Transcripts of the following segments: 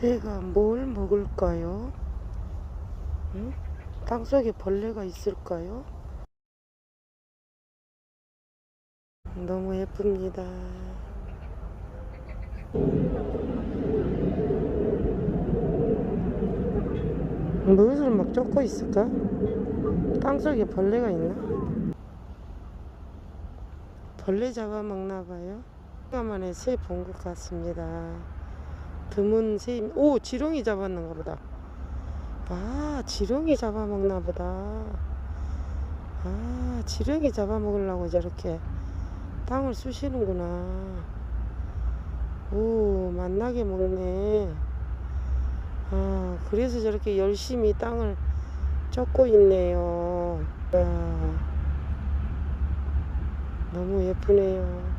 새가 뭘 먹을까요? 응? 땅속에 벌레가 있을까요? 너무 예쁩니다. 무엇을 막 쫓고 있을까? 땅속에 벌레가 있나? 벌레 잡아먹나 봐요. 오랜만에 새 본 것 같습니다. 드문 새, 오, 지렁이 잡았는가 보다. 아, 지렁이 잡아먹나 보다. 아, 지렁이 잡아먹으려고 저렇게 땅을 쑤시는구나. 오, 만나게 먹네. 아, 그래서 저렇게 열심히 땅을 쫓고 있네요. 아, 너무 예쁘네요.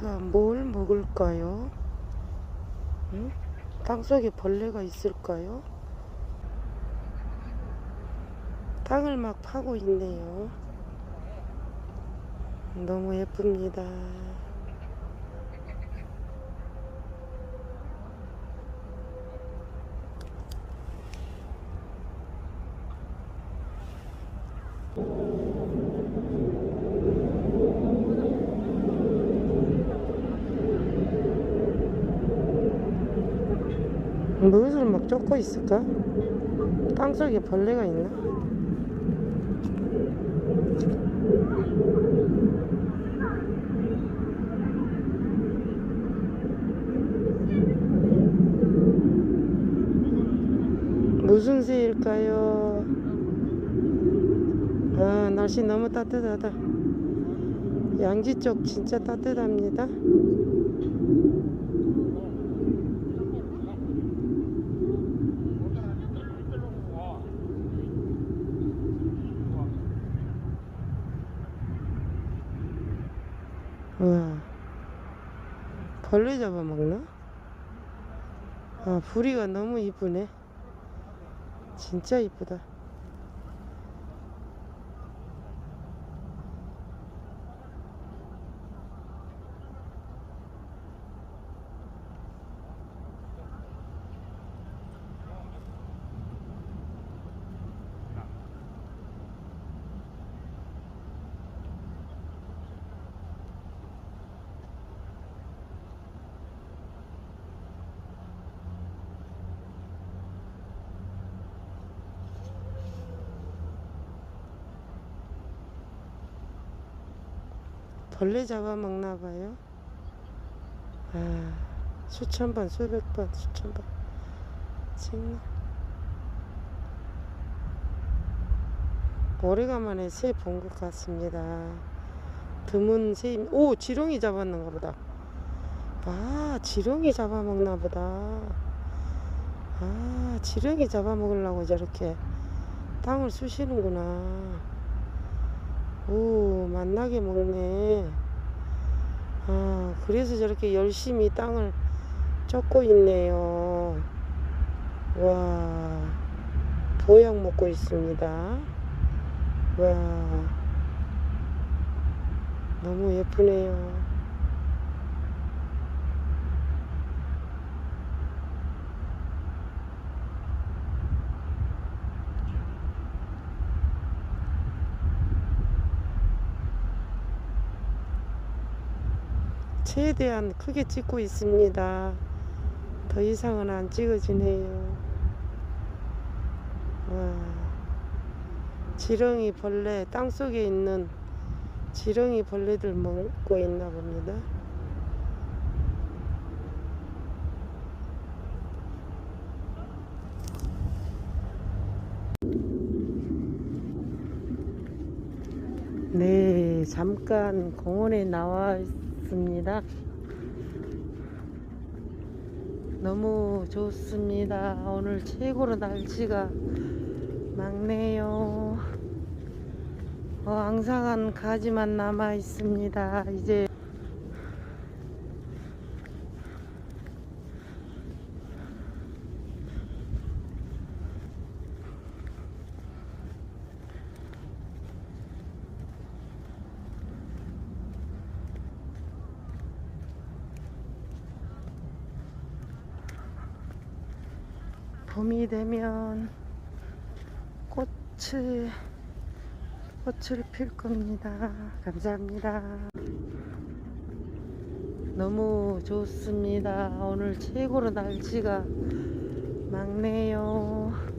새가 뭘 먹을까요? 응? 땅속에 벌레가 있을까요? 땅을 막 파고 있네요. 너무 예쁩니다. 무엇을 막 쫓고 있을까? 땅속에 벌레가 있나? 무슨 새일까요? 아, 날씨 너무 따뜻하다. 양지 쪽 진짜 따뜻합니다. 와, 벌레 잡아먹나? 아, 부리가 너무 이쁘네. 진짜 이쁘다. 벌레 잡아먹나 봐요. 아, 수천 번, 수백 번, 수천 번. 찍네. 오래간만에 새 본 것 같습니다. 드문 새, 오, 지렁이 잡았는가 보다. 아, 지렁이 잡아먹나 보다. 아, 지렁이 잡아먹으려고 저렇게 땅을 쑤시는구나. 오, 만나게 먹네. 아, 그래서 저렇게 열심히 땅을 쫓고 있네요. 와, 보약 먹고 있습니다. 와, 너무 예쁘네요. 최대한 크게 찍고 있습니다. 더 이상은 안 찍어지네요. 와, 지렁이 벌레, 땅 속에 있는 지렁이 벌레들 먹고 있나 봅니다. 네, 잠깐 공원에 나와 있습니다. 너무 좋습니다. 오늘 최고로 날씨가 맑네요. 어, 앙상한 가지만 남아 있습니다. 이제 봄이 되면 꽃을 꽃을 필 겁니다. 감사합니다. 너무 좋습니다. 오늘 최고로 날씨가 맑네요.